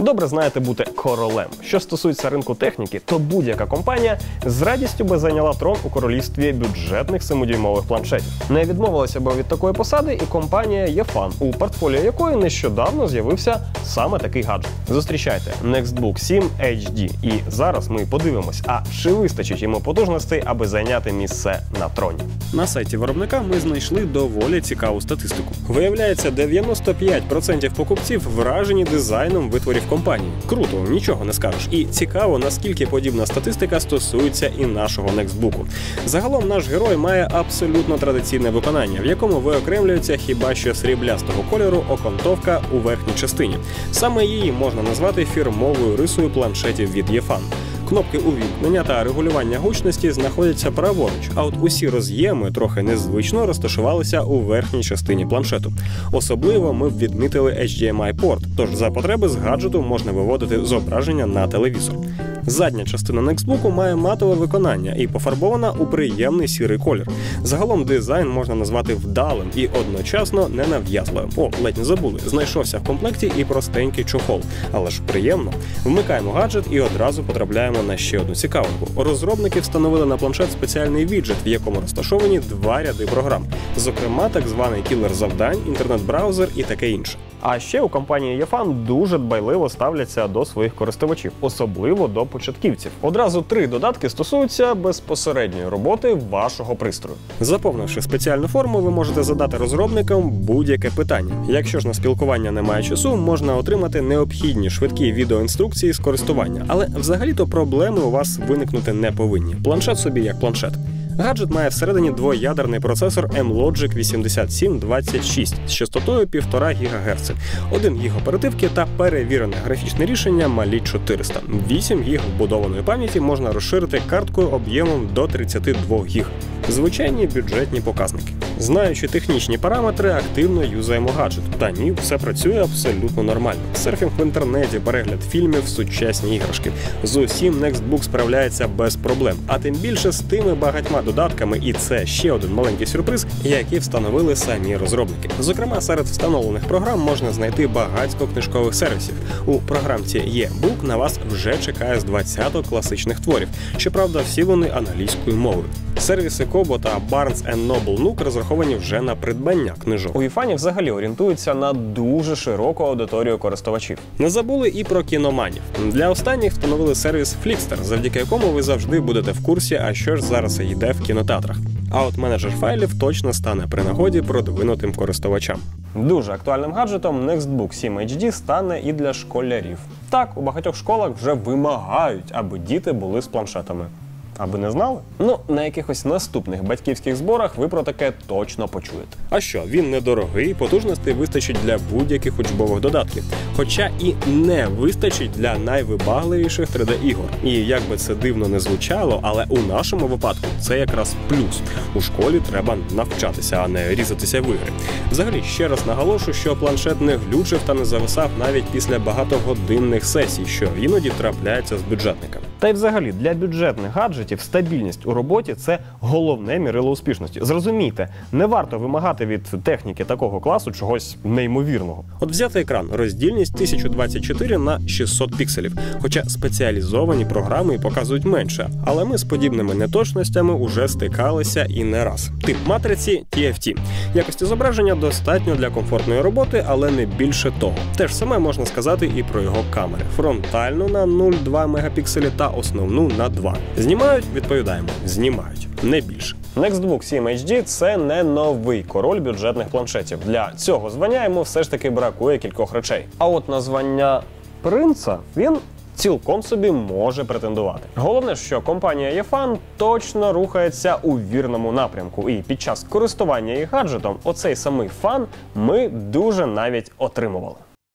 Добре знаєте бути королем. Що стосується ринку техніки, то будь-яка компанія з радістю би зайняла трон у королівстві бюджетних семидюймових планшетів. Не відмовилася би від такої посади і компанія Єфан, у портфоліо якої нещодавно з'явився саме такий гаджет. Зустрічайте Nextbook 7 HD. І зараз ми подивимось, а чи вистачить йому потужностей, аби зайняти місце на троні. На сайті виробника ми знайшли доволі цікаву статистику. Виявляється, 95% покупців вражені дизайном витворів компанії. Круто, нічого не скажеш. І цікаво, наскільки подібна статистика стосується і нашого Нексбуку. Загалом наш герой має абсолютно традиційне виконання, в якому виокремлюється хіба що сріблястого кольору окантовка у верхній частині. Саме її можна назвати фірмовою рисою планшетів від Єфан. Кнопки увімкнення та регулювання гучності знаходяться праворуч, а от усі роз'єми трохи незвично розташувалися у верхній частині планшету. Особливо ми б відмітили HDMI-порт, тож за потреби з гаджету можна виводити зображення на телевізор. Задня частина Nextbook має матове виконання і пофарбована у приємний сірий колір. Загалом дизайн можна назвати вдалим і одночасно ненав'язливим. О, ледь не забули. Знайшовся в комплекті і простенький чохол, але ж приємно. Вмикаємо гаджет і одразу потрапляємо на ще одну цікавинку. Розробники встановили на планшет спеціальний віджит, в якому розташовані два ряди програм, зокрема так званий кілер завдань, інтернет-браузер і таке інше. А ще у компанії Єфан дуже дбайливо ставляться до своїх користувачів, особливо до початківців. Одразу три додатки стосуються безпосередньої роботи вашого пристрою. Заповнивши спеціальну форму, ви можете задати розробникам будь-яке питання. Якщо ж на спілкування немає часу, можна отримати необхідні швидкі відеоінструкції з користування. Але взагалі-то проблеми у вас виникнути не повинні. Планшет собі як планшет. Гаджет має всередині двоядерний процесор M-Logic 8726 з частотою 1,5 ГГц, 1 гіг оперативки та перевірене графічне рішення Mali 400. 8 гіг вбудованої пам'яті можна розширити карткою об'ємом до 32 гіг. Звичайні бюджетні показники. Знаючи технічні параметри, активно юзаємо гаджет. Та ні, все працює абсолютно нормально. Серфінг в інтернеті, перегляд фільмів, сучасні іграшки. З усім Nextbook справляється без проблем, а тим більше з тими багатьма додатками, і це ще один маленький сюрприз, які встановили самі розробники. Зокрема, серед встановлених програм можна знайти багатько книжкових сервісів. У програмці e-book на вас вже чекає з 20 класичних творів. Щоправда, всі вони англійською мовою. Сервіси Kobo та Barnes Noble Nook розраховані вже на придбання книжок. У Єфані взагалі орієнтуються на дуже широку аудиторію користувачів. Не забули і про кіноманів. Для останніх встановили сервіс Flixster, завдяки якому ви завжди будете в курсі, а що ж зараз йде в кінотеатрах. А от менеджер файлів точно стане при нагоді продвинутим користувачам. Дуже актуальним гаджетом Nextbook 7 HD стане і для школярів. Так, у багатьох школах вже вимагають, аби діти були з планшетами. Аби не знали? Ну, на якихось наступних батьківських зборах ви про таке точно почуєте. А що, він недорогий, потужностей вистачить для будь-яких учбових додатків, хоча і не вистачить для найвибагливіших 3D-ігор. І як би це дивно не звучало, але у нашому випадку це якраз плюс. У школі треба навчатися, а не різатися в ігри. Взагалі, ще раз наголошу, що планшет не глючив та не зависав навіть після багатогодинних сесій, що іноді трапляється з бюджетниками. Та й взагалі для бюджетних гаджетів стабільність у роботі це головне мірило успішності. Зрозумійте, не варто вимагати від техніки такого класу чогось неймовірного. От взяти екран, роздільність 1024 на 600 пікселів, хоча спеціалізовані програми показують менше. Але ми з подібними неточностями уже стикалися і не раз. Тип матриці TFT. Якості зображення достатньо для комфортної роботи, але не більше того. Те ж саме можна сказати і про його камери. Фронтальну на 0,2 мегапікселі та основну на 2. Знімають, відповідаємо, знімають не більше. Nextbook 7 HD – це не новий король бюджетних планшетів. Для цього звання йому все ж таки бракує кількох речей. А от на звання принца він. Цілком собі може претендувати. Головне, що компанія Єфан точно рухається у вірному напрямку, і під час користування їх гаджетом оцей самий фан ми дуже навіть отримували.